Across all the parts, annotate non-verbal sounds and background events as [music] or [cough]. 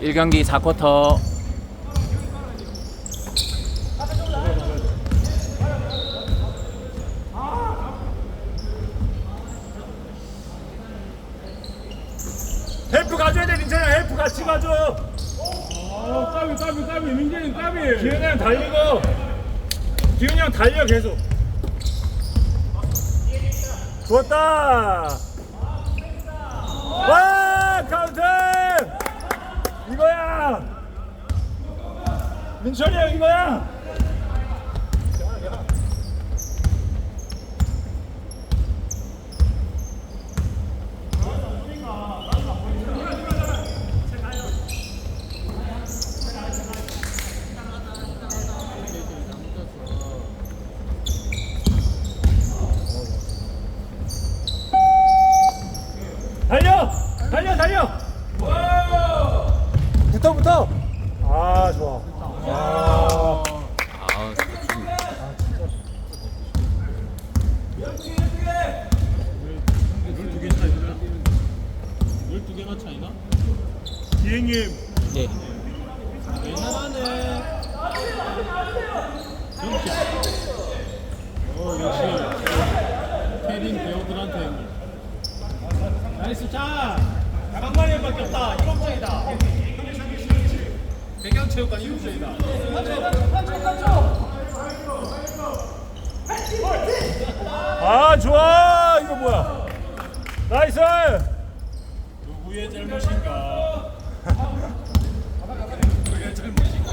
1경기 4쿼터. 헬프 가져야 돼 민찬아 헬프 같이 가져 어, 까비 까비 까비. 민재는 까비. 기훈이 형 달리고. 기훈이 형 달려 계속. 좋았다. 와 카운트 이거야! 민철이 형 이거야 달려 달려 달려 붙어 붙어 아 좋아 아. 아우, 열두 개 차이나? 열두 개나 차이나? 기행님 네. 대단하네. 정치. 어 역시 캐린 배우들한테. 나이스 차. 강만이밖에 없다. 1업장이다. 백양체육관 1업장이다. 아 좋아 이거 뭐야 나이스 누구의 잘못인가? 누구의 잘못인가?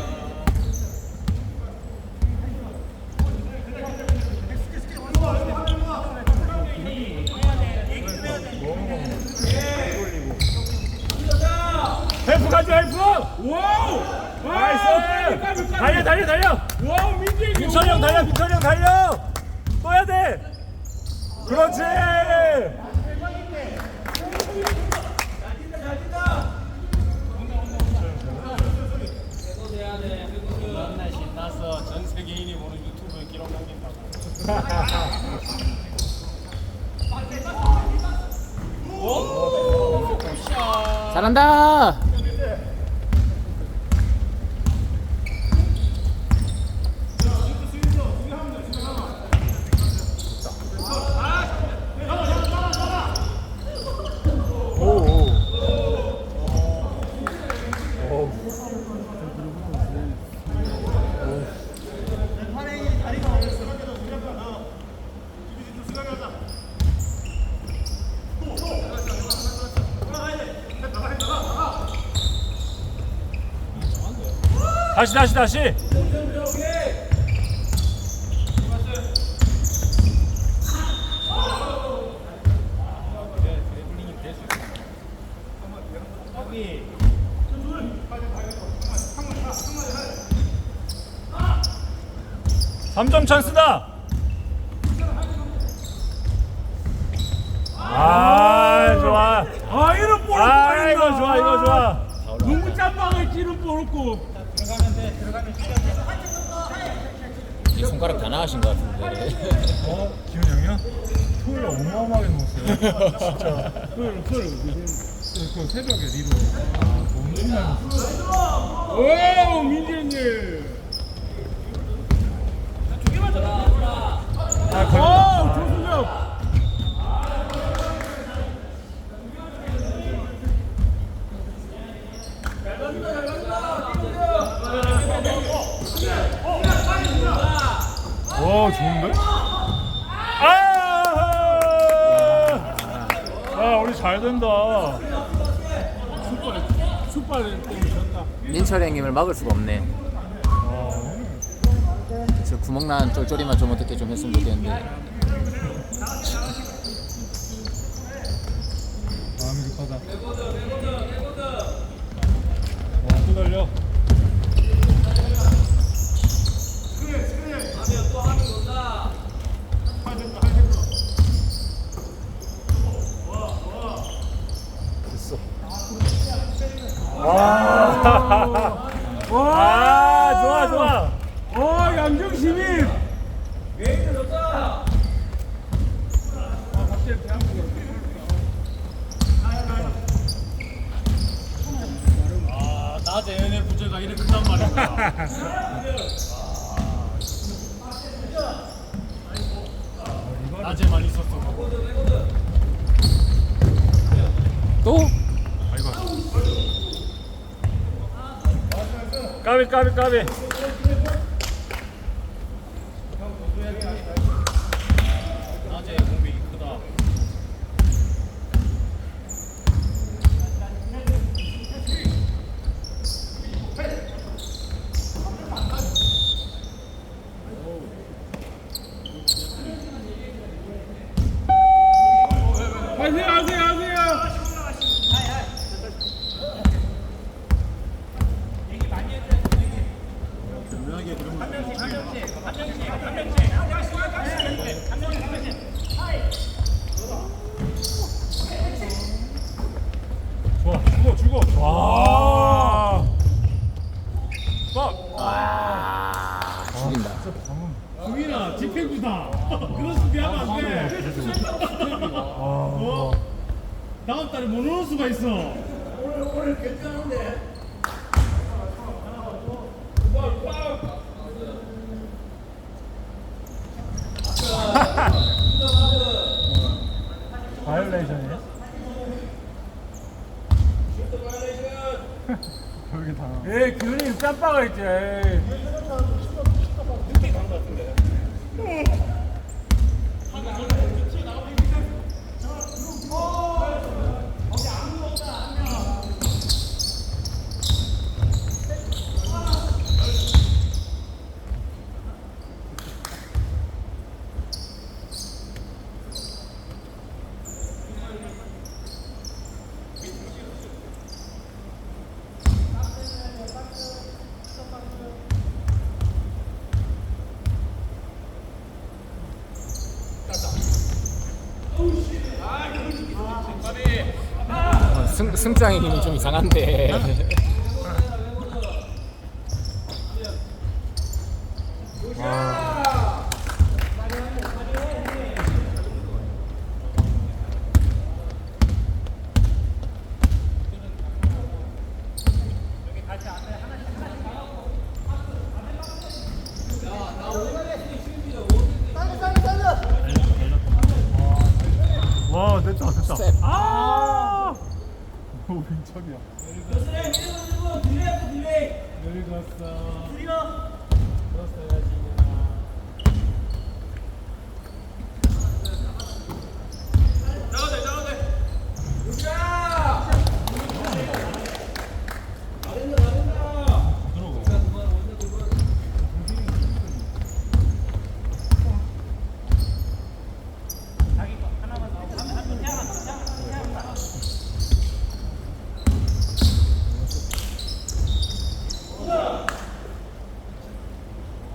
헬프 가져 헬프 와우! 나이스 달려 달려 달려 와우 민재 민철이 형 달려 민철이 형 달려 떠야 돼 그렇지 맨날 신나서 전 세계인이 보는 유튜브에 기록 남긴다고. 오! 샷! 잘한다. 다시 다시 다시. 삼점 찬스다. 아 좋아. 아 이런 볼아 이거 좋아 이거 좋아. 너무 짬방을 찌는 볼고 이 손가락 다 나가신 것 같은데. 어? 기훈이 형이요? 토요일에 어마어마하게 먹었어요. [laughs] 진짜. 그걸 그걸 그 새벽에 리로. 엄청 많이 먹었어요. 오 민재님. 아, 걸... 오 와 좋은데? 아! 아 우리 잘 된다 슈퍼 때문에 졌다 민철 형님을 막을 수가 없네. 저 구멍난 쫄쫄이만 좀 어떻게 좀 했으면 좋겠는데. 마음이 급하다 와 또 달려 와 아, 좋아 좋아 오 양정심이 대한민국 아 낮에 연애 부재가 이렇게 크단 말이야. [laughs] 낮에만 있었어. 또? 아이고. 까비 까비 까비. 낮에 공백이 크다. 하세요 하세요 하세요. 좋아 죽어 죽어. 와. 빡. 아 죽인다 구민아 집행부다. 그런 수비 하면 안 돼. 아. 다음 달에 못 오는 수가 있어. 바이올레이션이야? 별게 다. 에이 규현이 짬바가 있지. 승, 승장의 힘이 좀 이상한데 와 됐다 됐다. 스텝. 아. 오 왼쪽이야. 늙었어. 늙었어야지. 이년아.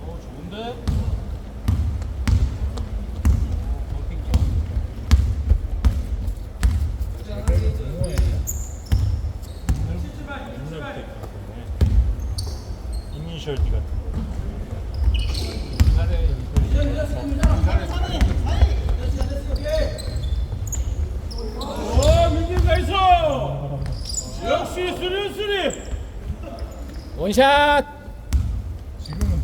어 좋은데? 이니셜 D 같은. 어 민규가 있어. 역시 수리 수리. 원샷! 지금은